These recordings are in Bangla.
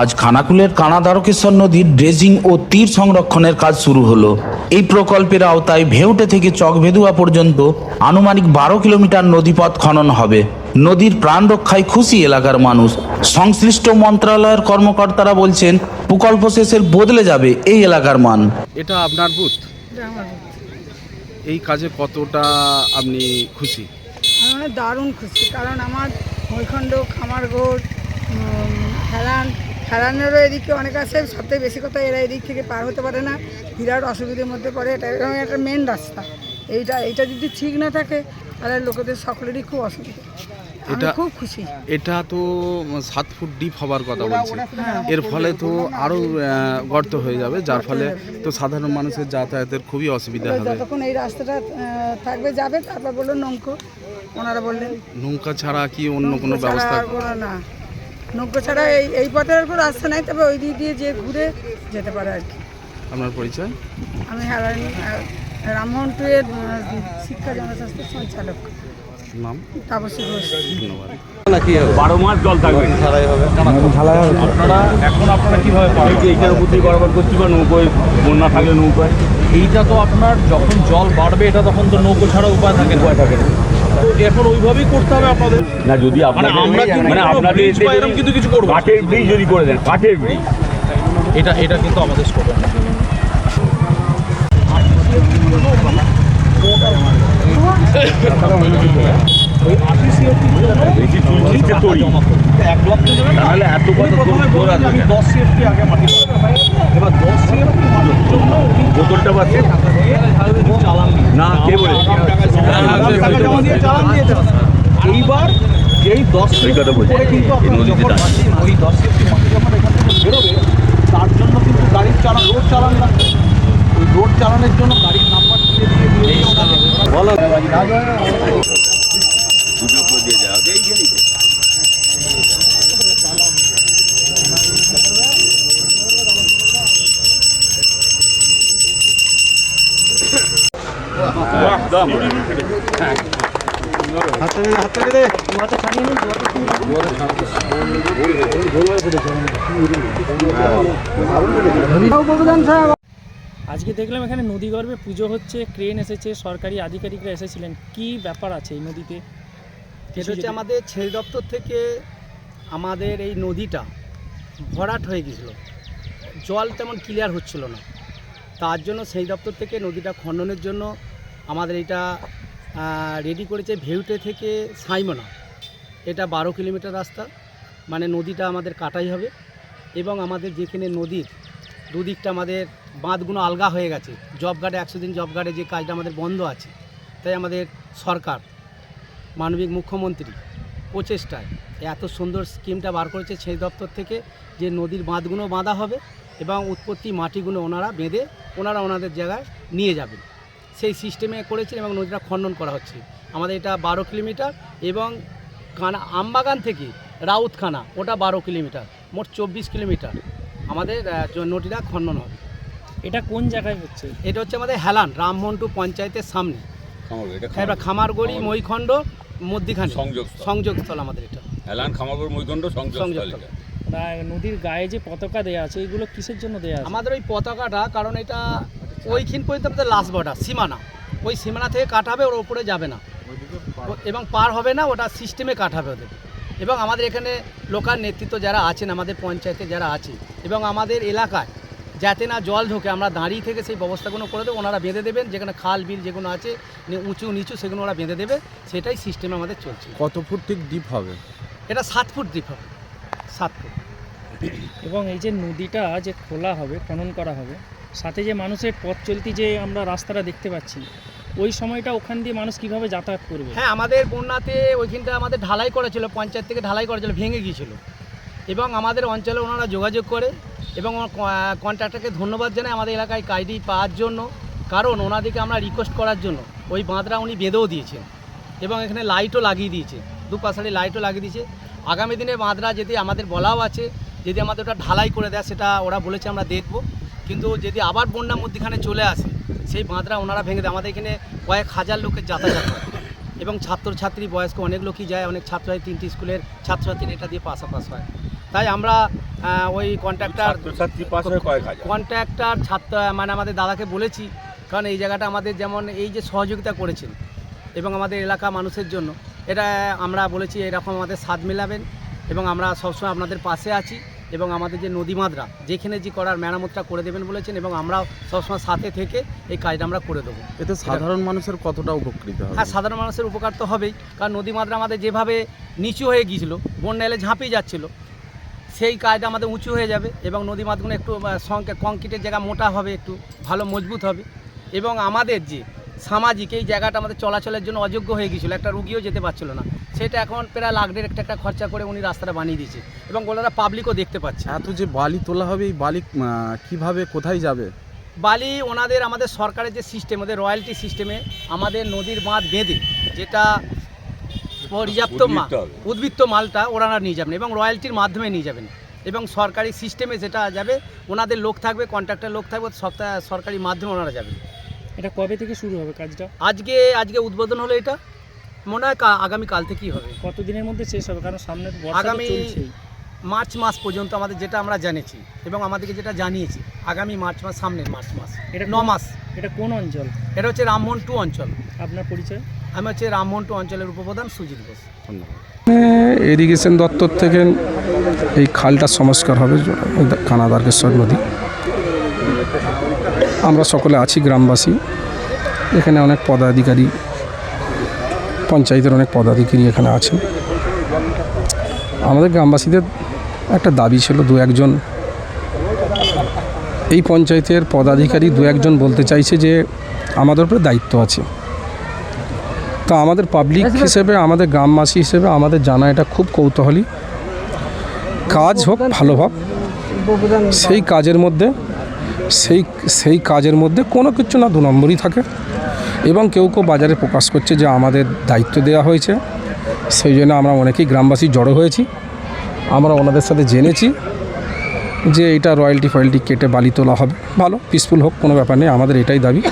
আজ খানাকুলের কানাদারকেশ্বর নদীর ড্রেজিং ও তীর সংরক্ষণের কাজ শুরু হলো। এই প্রকল্পের আওতায় ভেউটে থেকে চকভেদুয়া পর্যন্ত আনুমানিক বারো কিলোমিটার নদীপথ খনন হবে। নদীর প্রাণ রক্ষায় খুশি এলাকার মানুষ। সংশ্লিষ্ট মন্ত্রণালয়ের কর্মকর্তারা বলছেন প্রকল্প শেষের বদলে যাবে এই এলাকার মান। এটা আপনার বুথ। এই কাজে কতটা আপনি খুশি? দারুণ খুশি কারণ আমার মৈখণ্ড খামারগোড় হেলান হেলানেরও এদিকে অনেক আছে। সবথেকে বেশি কথা এরা এদিক থেকে পার হতে পারে না। বিরাট অসুবিধার মধ্যে পড়ে। এটা এরকম একটা মেন রাস্তা। এইটা এইটা যদি ঠিক না থাকে তাহলে লোকেদের সকলেরই খুব অসুবিধা। এটা- খুব খুশি। এটা তো সাত ফুট ডিপ হবার কথা বলছে। এর ফলে তো আরও গর্ত হয়ে যাবে যার ফলে তো সাধারণ মানুষের যাতায়াতের খুবই অসুবিধা হবে। যতক্ষণ এই রাস্তাটা থাকবে যাবে তারপর বলল নৌকো। ওনারা বললেন নৌকা ছাড়া কি অন্য কোনো ব্যবস্থা না। নৌকো ছাড়া এই এই পথের কোনো রাস্তা নাই তবে ওই দিক দিয়ে যে ঘুরে যেতে পারে আর কি। আপনার পরিচয়? আমি হারানি রামমোহন টুয়ের শিক্ষা জনস্বাস্থ্য সঞ্চালক। নাম? তাপসী ঘোষ। ধন্যবাদ। বারো মাস জল থাকবে। আপনারা এখন আপনারা কীভাবে পাবেন যে এইটার উপর দিয়ে বরাবর করছি বা নৌকোয় বন্যা থাকলে নৌকোয়? এইটা তো আপনার যখন জল বাড়বে এটা তখন তো নৌকো ছাড়া উপায় থাকে না। উপায় থাকে না। এখন ওইভাবেই করতে হবে আপনাদের। না যদি মানে আপনাদের আমরা মানে আপনাদের এরকম কিন্তু কিছু করব। কাঠের ব্রিজ যদি করে দেন কাঠের ব্রিজ এটা এটা কিন্তু আমাদের স্কোপ বোতলটা চালান দিন না কে বলে? এইবার যেই দশ কথা বলছি। ওই দশ বেরোবে তার জন্য কিন্তু গাড়ির চালান রোড চালান লাগবে। ওই রোড চালানোর জন্য গাড়ির নাম্বার দিয়ে দিয়ে বলো। আজকে দেখলাম এখানে নদী গর্ভে পুজো হচ্ছে ক্রেন এসেছে সরকারি আধিকারিকরা এসেছিলেন। কি ব্যাপার আছে এই নদীতে? হচ্ছে আমাদের ছেল দপ্তর থেকে আমাদের এই নদীটা ভরাট হয়ে গেছিল। জল তেমন ক্লিয়ার হচ্ছিল না। তার জন্য সেই দপ্তর থেকে নদীটা খননের জন্য আমাদের এটা রেডি করেছে ভেউটে থেকে সাইমনা। এটা বারো কিলোমিটার রাস্তা মানে নদীটা আমাদের কাটাই হবে এবং আমাদের যেখানে নদীর দুদিকটা আমাদের বাঁধগুলো আলগা হয়ে গেছে। জব গার্ডে একশো দিন জব গার্ডে যে কাজটা আমাদের বন্ধ আছে, তাই আমাদের সরকার, মানবিক মুখ্যমন্ত্রী প্রচেষ্টায় এত সুন্দর স্কিমটা বার করেছে সেই দপ্তর থেকে যে নদীর বাঁধগুলো বাঁধা হবে এবং উৎপত্তি মাটিগুলো ওনারা বেঁধে, ওনারা ওনাদের জায়গায় নিয়ে যাবেন। সেই সিস্টেমে করেছেন এবং নদীটা খনন করা হচ্ছে। আমাদের এটা বারো কিলোমিটার এবং কানা আমবাগান থেকে রাউতখানা ওটা বারো কিলোমিটার মোট চব্বিশ কিলোমিটার আমাদের নদীটা খনন হবে। এটা কোন জায়গায় হচ্ছে? এটা হচ্ছে আমাদের হেলান রামমন্টু পঞ্চায়েতের সামনে। এটা খামারগড়ি মইখণ্ড মধ্যিখানে। সংযোগস্থল। সংযোগস্থল আমাদের এটা। হেলান খামারগড় সংযোগস্থল। নদীর গায়ে যে পতাকা দেয়া আছে এগুলো কিসের জন্য দেয়া আছে? আমাদের ওই পতাকাটা কারণ এটা ওইখান পর্যন্ত আমাদের লাস্ট বর্ডার সীমানা। ওই সীমানা থেকে কাটাবে ওর ওপরে যাবে না। ও- এবং পার হবে না ওটা সিস্টেমে কাটাবে ওদের। এবং আমাদের এখানে লোকাল নেতৃত্ব যারা আছেন আমাদের পঞ্চায়েতে যারা আছে এবং আমাদের এলাকায় যাতে না জল ঢোকে আমরা দাঁড়িয়ে থেকে সেই ব্যবস্থাগুলো করে দেবো ওনারা বেঁধে দেবেন যেখানে খাল বিল যেগুলো আছে উঁচু নিচু সেগুলো ওরা বেঁধে দেবে সেটাই সিস্টেম আমাদের চলছে। কত ফুট ঠিক ডিপ হবে? এটা সাত ফুট দ্বীপ হবে সাত ফুট। এবং এই যে নদীটা যে খোলা হবে খনন করা হবে সাথে যে মানুষের পথ চলতি যে আমরা রাস্তাটা দেখতে পাচ্ছি, ওই সময়টা ওখান দিয়ে মানুষ কীভাবে যাতায়াত করবে? হ্যাঁ আমাদের বন্যাতে ওইখানটা আমাদের ঢালাই করা ছিল, পঞ্চায়েত থেকে ঢালাই করা ছিল, ভেঙে গিয়েছিল। এবং আমাদের অঞ্চলে ওনারা যোগাযোগ করে এবং কন্ট্রাক্টরকে ধন্যবাদ জানাই আমাদের এলাকায় কাইডি পাওয়ার জন্য। কারণ ওনাদেরকে আমরা রিকোয়েস্ট করার জন্য ওই বাঁধরা উনি বেঁধেও দিয়েছেন এবং এখানে লাইটও লাগিয়ে দিয়েছে দু পাশারি লাইটও লাগিয়ে দিয়েছে। আগামী দিনে বাঁধরা যদি আমাদের বলাও আছে, যদি আমাদের ওটা ঢালাই করে দেয়, সেটা ওরা বলেছে আমরা দেখব। কিন্তু যদি আবার বন্যা মধ্যখানে চলে আসে সেই বাঁধরা ওনারা ভেঙে দেয়। আমাদের এখানে কয়েক হাজার লোকের যাতায়াত হয়। এবং ছাত্রছাত্রী বয়স্ক অনেক লোকই যায় অনেক ছাত্রছাত্রী তিনটি স্কুলের ছাত্রছাত্রী এটা দিয়ে পাশাপাশ হয়। তাই আমরা ওই কন্ট্রাক্টর হয়ে কন্ট্রাক্টর ছাত্র মানে আমাদের দাদাকে বলেছি কারণ এই জায়গাটা আমাদের যেমন এই যে সহযোগিতা করেছেন এবং আমাদের এলাকা মানুষের জন্য এটা আমরা বলেছি এরকম আমাদের স্বাদ মেলাবেন এবং আমরা সবসময় আপনাদের পাশে আছি। এবং আমাদের যে নদীমাদরা যেখানে যে করার মেরামতটা করে দেবেন বলেছেন এবং আমরা সবসময় সাথে থেকে এই কাজটা আমরা করে দেবো। এতে সাধারণ মানুষের কতটা উপকৃত হবে? হ্যাঁ সাধারণ মানুষের উপকার তো হবেই কারণ নদীমাদরা আমাদের যেভাবে নিচু হয়ে গিয়েছিল বন্যা এলে ঝাঁপিয়ে যাচ্ছিল সেই কাজটা আমাদের উঁচু হয়ে যাবে এবং নদী মাধ্যমে একটু সংকে- কংক্রিটের জায়গা মোটা হবে একটু ভালো মজবুত হবে এবং আমাদের যে সামাজিক এই জায়গাটা আমাদের চলাচলের জন্য অযোগ্য হয়ে গিয়েছিল একটা রুগীও যেতে পারছিল না। সেটা এখন প্রায় লাখ দেড় একটা একটা খরচা করে উনি রাস্তাটা বানিয়ে দিয়েছে এবং ওনারা পাবলিকও দেখতে পাচ্ছে। এত যে বালি তোলা হবে এই বালি কীভাবে কোথায় যাবে? বালি ওনাদের আমাদের সরকারের যে সিস্টেম ওদের রয়্যালটি সিস্টেমে আমাদের নদীর বাঁধ বেঁধে যেটা পর্যাপ্ত মা উদ্বৃত্ত মালটা ওনারা নিয়ে যাবেন এবং রয়্যালটির মাধ্যমে নিয়ে যাবেন। এবং সরকারি সিস্টেমে যেটা যাবে ওনাদের লোক থাকবে কন্ট্রাক্টর লোক থাকবে সপ্তাহ সরকারি মাধ্যমে ওনারা যাবেন। এটা কবে থেকে শুরু হবে কাজটা? আজকে আজকে উদ্বোধন হলো এটা। মনে হয় আগামী কাল থেকেই হবে। কতদিনের মধ্যে শেষ হবে? কারণ সামনে তো বর্ষা আগামী মার্চ মাস পর্যন্ত আমাদের যেটা আমরা জেনেছি এবং আমাদেরকে যেটা জানিয়েছি আগামী মার্চ মাস সামনের মার্চ মাস এটা ন মাস। এটা কোন অঞ্চল? এটা হচ্ছে রামমোহন টু অঞ্চল। আপনার পরিচয়? আমি হচ্ছে রামমোহন টু অঞ্চলের উপপ্রধান সুজিত ঘোষ। ধন্যবাদ ইরিগেশন দপ্তর থেকে এই খালটা সংস্কার হবে কানাদারকেশ্বর নদী। আমরা সকলে আছি গ্রামবাসী। এখানে অনেক পদাধিকারী পঞ্চায়েতের অনেক পদাধিকারী এখানে আছেন আমাদের গ্রামবাসীদের একটা দাবি ছিল দু একজন এই পঞ্চায়েতের পদাধিকারী দু একজন বলতে চাইছে যে আমাদের উপরে দায়িত্ব আছে। তো আমাদের পাবলিক হিসেবে আমাদের গ্রামবাসী হিসেবে আমাদের জানা এটা খুব কৌতূহলী। কাজ হোক ভালো হোক সেই কাজের মধ্যে সেই সেই কাজের মধ্যে কোনো কিছু না, দু নম্বরই থাকে। এবং কেউ কেউ বাজারে প্রকাশ করছে যে আমাদের দায়িত্ব দেওয়া হয়েছে। সেই জন্য আমরা অনেকেই গ্রামবাসী জড়ো হয়েছি। আমরা ওনাদের সাথে জেনেছি যে এটা রয়্যালটি ফয়েলটি কেটে বালি তোলা হবে। ভালো পিসফুল হোক, কোনো ব্যাপার নেই, আমাদের এটাই দাবি।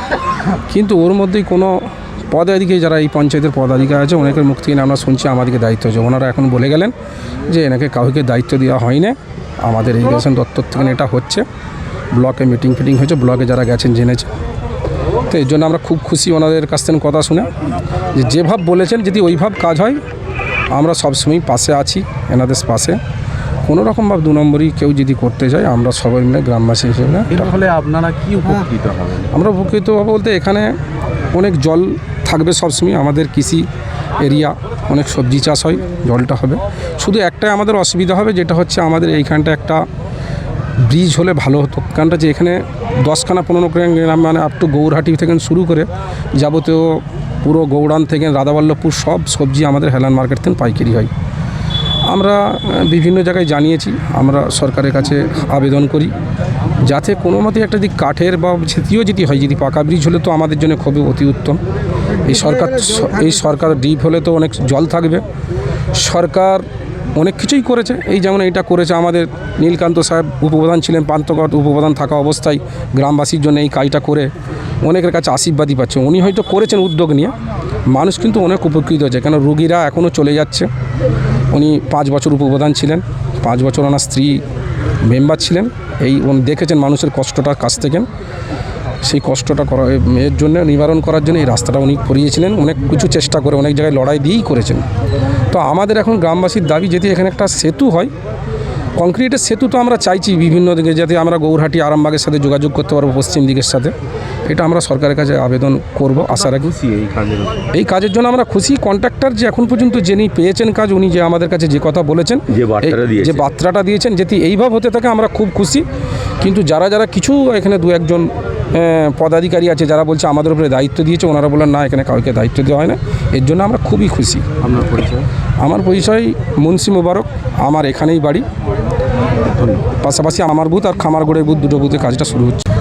কিন্তু ওর মধ্যেই কোনো পদাধিকারী, যারা এই পঞ্চায়েতের পদাধিকারী আছে অনেকের মুখ থেকে আমরা শুনছি আমাদেরকে দায়িত্ব আছে। ওনারা এখন বলে গেলেন যে, এনাকে কাউকে দায়িত্ব দেওয়া হয়নি। আমাদের ইরিগেশন দপ্তর থেকে এটা হচ্ছে। ব্লকে মিটিং ফিটিং হয়েছে ব্লকে যারা গেছেন জেনেছে। তো এই জন্য আমরা খুব খুশি ওনাদের কাছ থেকে কথা শুনে। যে যেভাব বলেছেন যদি ওইভাব কাজ হয় আমরা সবসময় পাশে আছি এনাদের পাশে। কোনো রকম রকমভাবে দু নম্বরই কেউ যদি করতে যায় আমরা সবাই মিলে গ্রামবাসী হিসেবে ফলে আপনারা কি উপকৃত হবেন? আমরা উপকৃত হব বলতে এখানে অনেক জল থাকবে সবসময় আমাদের কৃষি এরিয়া অনেক সবজি চাষ হয় জলটা হবে। শুধু একটাই আমাদের অসুবিধা হবে যেটা হচ্ছে আমাদের এইখানটা একটা ব্রিজ হলে ভালো হতো। কারণটা যে এখানে দশখানা পনেরো গ্রাম মানে আপ টু গৌরহাটি থেকে শুরু করে যাবতীয় পুরো গৌড়ান থেকে রাধাবল্লভপুর সব সবজি আমাদের হেলান মার্কেট থেকে পাইকারি হয়। আমরা বিভিন্ন জায়গায় জানিয়েছি, আমরা সরকারের কাছে আবেদন করি। যাতে কোনো মতে একটা যদি কাঠের বা সেটিও যদি হয়, যদি পাকা ব্রিজ হলে তো আমাদের জন্য খুবই অতি উত্তম। এই সরকার এই সরকার ডিপ হলে তো অনেক জল থাকবে। সরকার অনেক কিছুই করেছে। এই যেমন এটা করেছে আমাদের নীলকান্ত সাহেব, উপপ্রধান ছিলেন পান্তকট উপপ্রধান থাকা অবস্থায় গ্রামবাসীর জন্য এই কাজটা করে অনেকের কাছে আশীর্বাদই পাচ্ছে। উনি হয়তো করেছেন উদ্যোগ নিয়ে, মানুষ কিন্তু অনেক উপকৃত হয়েছে। কেন রুগীরা এখনও চলে যাচ্ছে। উনি পাঁচ বছর উপপ্রধান ছিলেন, পাঁচ বছর ওনার স্ত্রী মেম্বার ছিলেন। এই উনি দেখেছেন মানুষের কষ্টটা কাছ থেকে। সেই কষ্টটা করা এর জন্য নিবারণ করার জন্য এই রাস্তাটা উনি করিয়েছিলেন। অনেক কিছু চেষ্টা করে অনেক জায়গায় লড়াই দিয়েই করেছেন। তো আমাদের এখন গ্রামবাসীর দাবি যদি এখানে একটা সেতু হয় কংক্রিটের সেতু তো আমরা চাইছি বিভিন্ন দিকে যাতে আমরা গৌরহাটি আরামবাগের সাথে যোগাযোগ করতে পারব পশ্চিম দিকের সাথে। এটা আমরা সরকারের কাছে আবেদন করব আশা রাখি। এই কাজের জন্য? আমরা খুশি। কন্ট্রাক্টর যে এখন পর্যন্ত যিনি পেয়েছেন কাজ উনি যে আমাদের কাছে যে কথা বলেছেন যে বার্তাটা দিয়েছেন। যে বার্তাটা দিয়েছেন যদি এইভাবে হতে থাকে আমরা খুব খুশি। কিন্তু যারা যারা কিছু এখানে দু একজন পদাধিকারী আছে যারা বলছে আমাদের উপরে দায়িত্ব দিয়েছে ওনারা বলেন না এখানে কাউকে দায়িত্ব দেওয়া হয় না। এর জন্য আমরা খুবই খুশি। আপনার পরিচয়? আমার পরিচয় মুন্সি মুবারক আমার এখানেই বাড়ি। পাশাপাশি আমার বুথ আর খামারগড়ের বুথ দুটো বুথে কাজটা শুরু হচ্ছে।